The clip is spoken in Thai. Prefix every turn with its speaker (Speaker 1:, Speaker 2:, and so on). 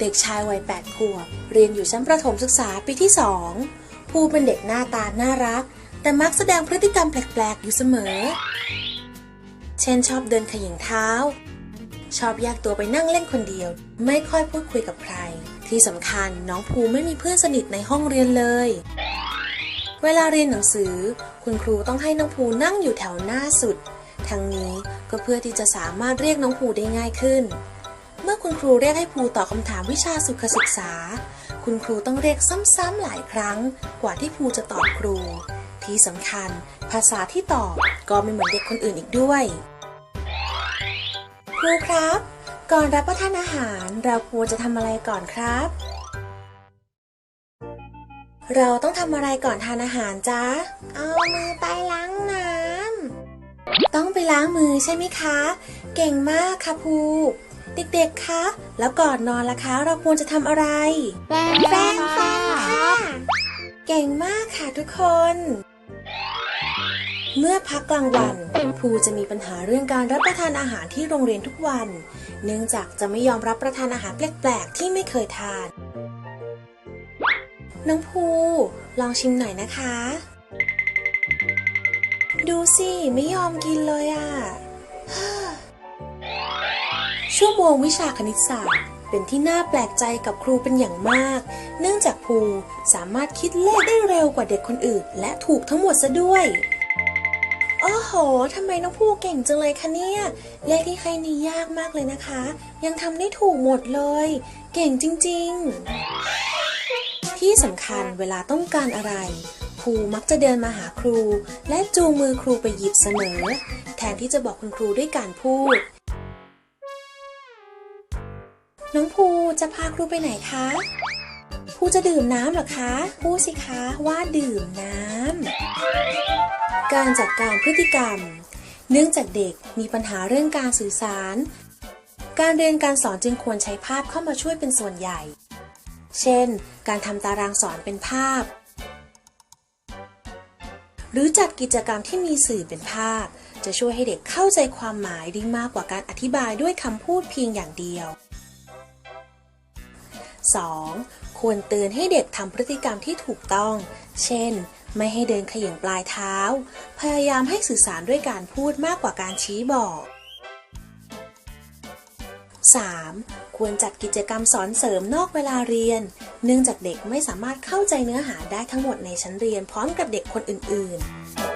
Speaker 1: เด็กชายวัย 8 ขวบ เรียนอยู่ชั้นประถมศึกษาปีที่สองภูเป็นเด็กหน้าตาน่ารัก แต่มักแสดงพฤติกรรมแปลก ๆ อยู่เสมอ เช่นชอบเดินขย่งเท้า ชอบแยกตัวไปนั่งเล่นคนเดียว ไม่ค่อยพูดคุยกับใคร ที่สำคัญน้องภูไม่มีเพื่อนสนิทในห้องเรียนเลย เวลาเรียนหนังสือ คุณครูต้องให้น้องภูนั่งอยู่แถวหน้าสุด ทั้งนี้ก็เพื่อที่จะสามารถเรียกน้องภูได้ง่ายขึ้น คุณครูเรียกให้ภูตอบคำถามวิชาสุขศึกษา คุณครูต้องเรียกซ้ำๆหลายครั้ง กว่าที่ภูจะตอบครู ที่สำคัญ ภาษาที่ตอบก็ไม่เหมือนเด็กคนอื่นอีกด้วย ครูครับ ก่อนรับประทานอาหารเราควรจะทำอะไรก่อนครับ เราต้องทำอะไรก่อนทานอาหารจ๊ะ เอามือไปล้างน้ำต้องไปล้างมือใช่ไหมคะ เก่งมากค่ะภู เด็กๆ คะ แล้วก่อนนอนล่ะคะ เราควรจะทำอะไร
Speaker 2: แป้ง
Speaker 1: แปรงฟันค่ะ เก่งมากค่ะทุกคน เมื่อพักกลางวันภูจะมีปัญหาเรื่องการรับประทานอาหารที่โรงเรียนทุกวัน เนื่องจากจะไม่ยอมรับประทานอาหารแปลกๆ ที่ไม่เคยทาน น้องภูลองชิมหน่อยนะคะ ดูสิ ไม่ยอมกินเลยอะ่ะ ชั่วโมงวิชาคณิตศาสตร์ เป็นที่น่าแปลกใจกับครูเป็นอย่างมาก เนื่องจากภูสามารถคิดเลขได้เร็วกว่าเด็กคนอื่น และถูกทั้งหมดซะด้วยโอ้โห ทำไมน้องภูเก่งจังเลยคะเนี่ย เลขที่ให้นี่ยากมากเลยนะคะ ยังทำได้ถูกหมดเลย เก่งจริง ๆ ที่สำคัญเวลาต้องการอะไรภูมักจะเดินมาหาครู และจูงมือครูไปหยิบเสมอ แทนที่จะบอกคุณครูด้วยการพูด น้องภูจะพาครูไปไหนคะภูจะดื่มน้ำหรอคะพูดสิคะว่าดื่มน้ำ การจัดการพฤติกรรม เนื่องจากเด็กมีปัญหาเรื่องการสื่อสาร การเรียนการสอนจึงควรใช้ภาพเข้ามาช่วยเป็นส่วนใหญ่ เช่น การทำตารางสอนเป็นภาพ หรือจัดกิจกรรมที่มีสื่อเป็นภาพ จะช่วยให้เด็กเข้าใจความหมายได้มากกว่าการอธิบายด้วยคำพูดเพียงอย่างเดียว 2. ควรเตือนให้เด็กทำพฤติกรรมที่ถูกต้อง เช่น ไม่ให้เดินเขย่งปลายเท้า พยายามให้สื่อสารด้วยการพูดมากกว่าการชี้บอก 3. ควรจัดกิจกรรมสอนเสริมนอกเวลาเรียน เนื่องจากเด็กไม่สามารถเข้าใจเนื้อหาได้ทั้งหมดในชั้นเรียนพร้อมกับเด็กคนอื่น ๆ